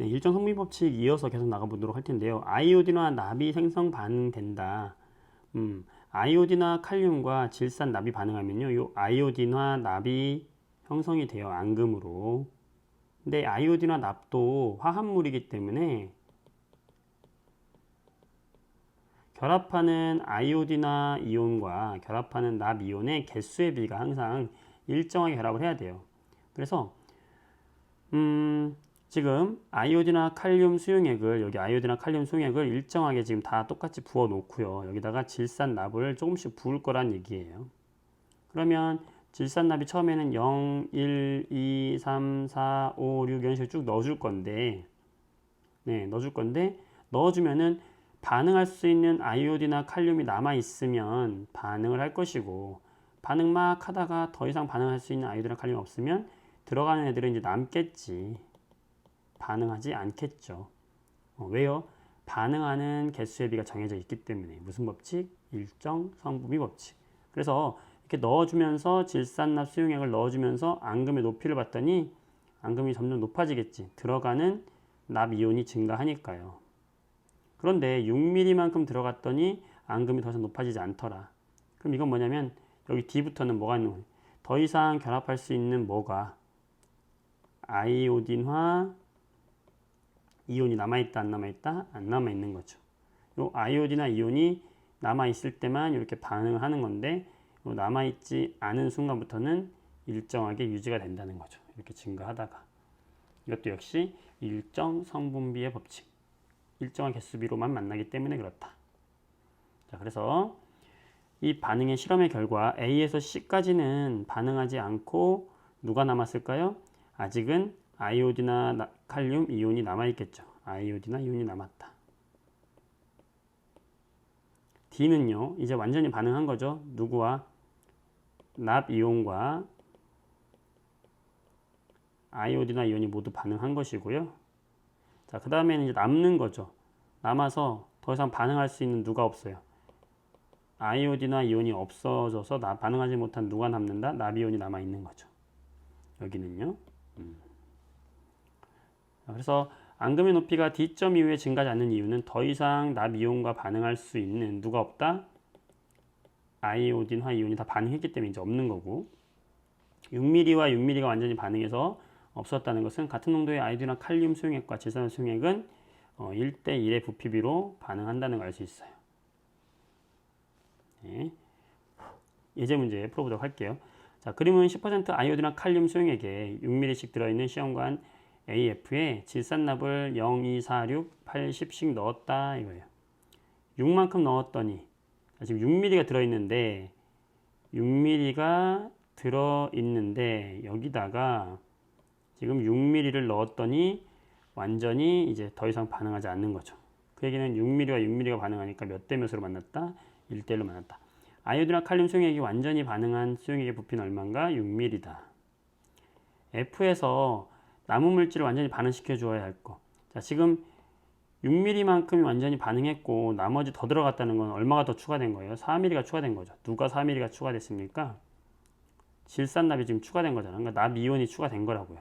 네, 일정 성분 법칙 이어서 계속 나가보도록 할 텐데요. 아이오딘과 납이 생성 반응된다. 음, 아이오딘과 칼륨과 질산 납이 반응하면요. 요 아이오딘과 납이 형성이 돼요. 앙금으로. 근데 아이오딘과 납도 화합물이기 때문에 결합하는 아이오딘화 이온과 결합하는 납 이온의 개수의 비가 항상 일정하게 결합을 해야 돼요. 그래서 음, 지금 아이오딘화 칼륨 수용액을 여기 아이오딘화 칼륨 수용액을 일정하게 지금 다 똑같이 부어 놓고요. 여기다가 질산 납을 조금씩 부을 거란 얘기예요. 그러면 질산 납이 처음에는 0, 1, 2, 3, 4, 5, 6 이런 식으로 쭉 넣어줄 건데 네, 넣어줄 건데 넣어주면은 반응할 수 있는 아이오딘이나 칼륨이 남아 있으면 반응을 할 것이고 반응 막 하다가 더 이상 반응할 수 있는 아이오딘이나 칼륨이 없으면 들어가는 애들은 이제 남겠지 반응하지 않겠죠 어, 왜요? 반응하는 개수의 비가 정해져 있기 때문에 무슨 법칙? 일정 성분비 법칙 그래서 이렇게 넣어주면서 질산납 수용액을 넣어주면서 앙금의 높이를 봤더니 앙금이 점점 높아지겠지 들어가는 납 이온이 증가하니까요 그런데 6mm만큼 들어갔더니 앙금이 더 이상 높아지지 않더라. 그럼 이건 뭐냐면 여기 D부터는 뭐가 있는 거예요? 더 이상 결합할 수 있는 뭐가 아이오딘화 이온이 남아있다 안 남아있다 안 남아있는 거죠. 요 아이오딘화 이온이 남아있을 때만 이렇게 반응을 하는 건데 요 남아있지 않은 순간부터는 일정하게 유지가 된다는 거죠. 이렇게 증가하다가 이것도 역시 일정 성분비의 법칙. 일정한 개수비로만 만나기 때문에 그렇다. 자, 그래서 이 반응의 실험의 결과 A에서 C까지는 반응하지 않고 누가 남았을까요? 아직은 아이오디나 칼륨 이온이 남아있겠죠. 아이오디나 이온이 남았다. D는요, 이제 완전히 반응한 거죠. 누구와? 납 이온과 아이오디나 이온이 모두 반응한 것이고요. 자, 그 다음에는 이제 남는 거죠. 남아서 더 이상 반응할 수 있는 누가 없어요. 아이오디나 이온이 없어져서 나, 반응하지 못한 누가 남는다? 나비온이 남아 있는 거죠. 여기는요. 음. 그래서 앙금의 높이가 D점 이후에 증가하지 않는 이유는 더 이상 나비온과 반응할 수 있는 누가 없다? 아이오딘화 이온이 다 반응했기 때문에 이제 없는 거고 6mm와 6mm가 완전히 반응해서 없었다는 것은 같은 농도의 아이오딘화 칼륨 수용액과 질산 수용액은 어, 1대1의 부피비로 반응한다는 걸 알 수 있어요. 네. 예제 문제 풀어보도록 할게요. 자, 그림은 10% 아이오딘화 칼륨 수용액에 6ml씩 들어있는 시험관 AF에 질산납을 0, 2, 4, 6, 8, 10씩 넣었다 이거예요. 6만큼 넣었더니 지금 6ml가 들어있는데 6ml가 들어있는데 여기다가 지금 6mm를 넣었더니 완전히 이제 더 이상 반응하지 않는 거죠. 그 얘기는 6mm와 6mm가 반응하니까 몇 대 몇으로 만났다? 1대1로 만났다. 아이오딘과 칼륨 수용액이 완전히 반응한 수용액의 부피는 얼마인가? 6mm다. F에서 나무 물질을 완전히 반응시켜 주어야 할 거. 자, 지금 6mm만큼이 완전히 반응했고 나머지 더 들어갔다는 건 얼마가 더 추가된 거예요? 4mm가 추가된 거죠. 누가 4mm가 추가됐습니까? 질산납이 지금 추가된 거잖아. 그러니까 납이온이 추가된 거라고요.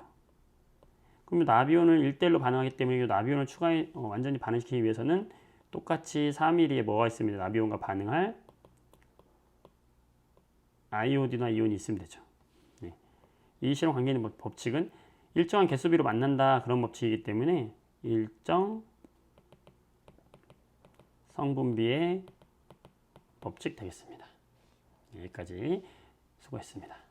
그럼 나비온을 1대1로 반응하기 때문에 이 나비온을 추가 어, 완전히 반응시키기 위해서는 똑같이 3mm에 뭐가 있습니다. 나비온과 반응할 아이오디나 이온이 있으면 되죠. 네. 이 실험 관계는 뭐 법칙은 일정한 개수비로 만난다 그런 법칙이기 때문에 일정 성분비의 법칙 되겠습니다. 여기까지 수고했습니다.